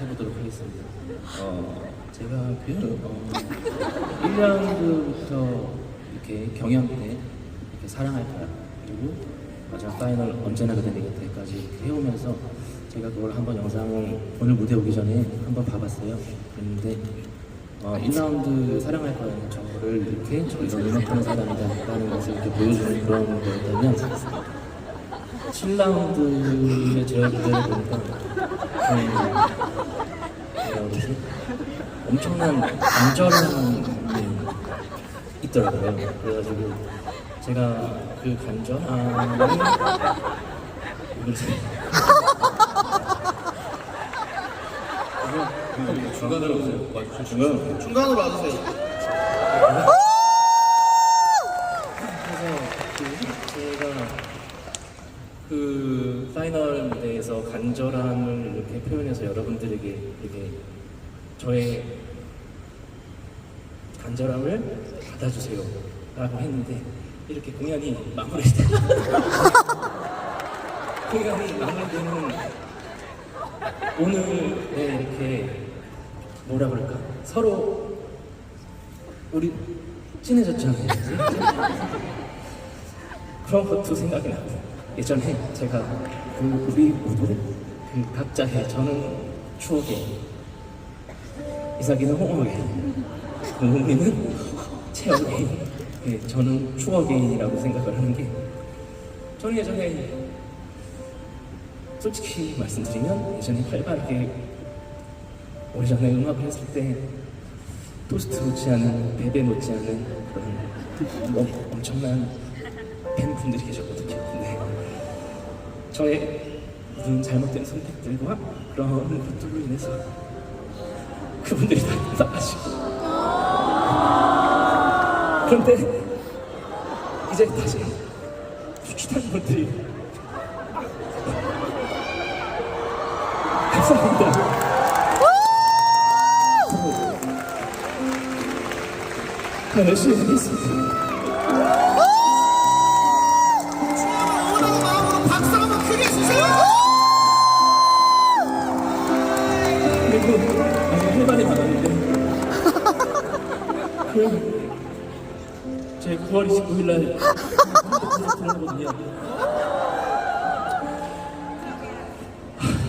해보도록 하겠습니다. 어, 제가 그 어, 1라운드부터 이렇게 경연 때 이렇게 사랑할 거야 그리고 마지막 파이널 언제나 그대 내 곁에까지 이렇게 해오면서 제가 그걸 한번 영상을 오늘 무대 오기 전에 한번 봐봤어요. 그랬는데 어, 1라운드 사랑할 거야는 저를 이렇게 저 이런 음악하는 사람이다 라는 것을 이렇게 보여주는 그런 거였다면 7라운드에 제가 무대를 보니까 저는 뭐라 그러지? 엄청난 간절함이 있더라고요. 그래가지고 제가 그 간절함을. 중간으로 오세요. 중간. 중간으로 와주세요. 그래서 그 제가 그 파이널 무대에서 간절함을 이렇게 표현해서 여러분들에게 이렇게 저의 간절함을 받아주세요 라고 했는데 이렇게 공연이 마무리돼 공연이 마무리되는 오늘 네, 이렇게 뭐라 그럴까? 서로 우리 친해졌잖아요? 그런 것도 생각이 나고 예전에 제가 그 우리 모두 그 각자의 저는 추억에 이삭이는 홍어게인 공공이는 체험게인 예, 저는 추억게인이라고 생각을 하는 게 저는 예전에 솔직히 말씀드리면 예전에 활발하게 오래전에 음악을 했을 때 토스트 못지않은 베베 못지않은 그런 엄- 엄청난 팬분들이 계셨거든요. 네. 저의 무슨 잘못된 선택들과 그런 것들로 인해서 그분들이 다 나가시고 그런데 이제 다시 비슷한 분들이 감사합니다. 더 열심히 하겠습니다. 아직 할 말이 많았는데 그제 9월 29일 날 들어거든요.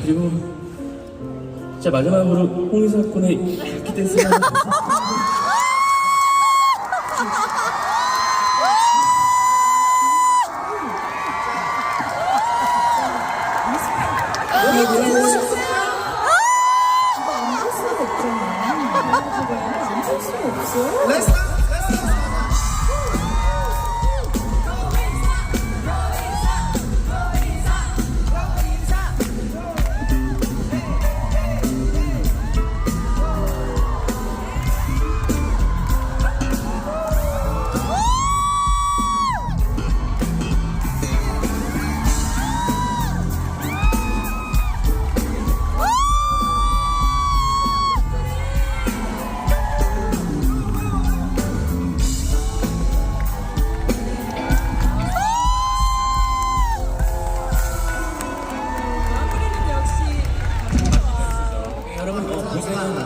그리고 진짜 마지막으로 홍의사 군의 기대 스가 레스 여러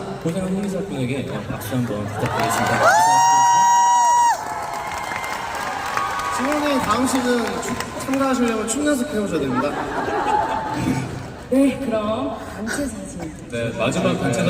고생한 고생한 홍의사 군에게 어, 박수 한번 부탁드리겠습니다. 지원이 다음 시즌 추- 참가하시려면 춤 연습해 오셔야 됩니다. 네, 그럼 단체 사진. 네, 마지막 단체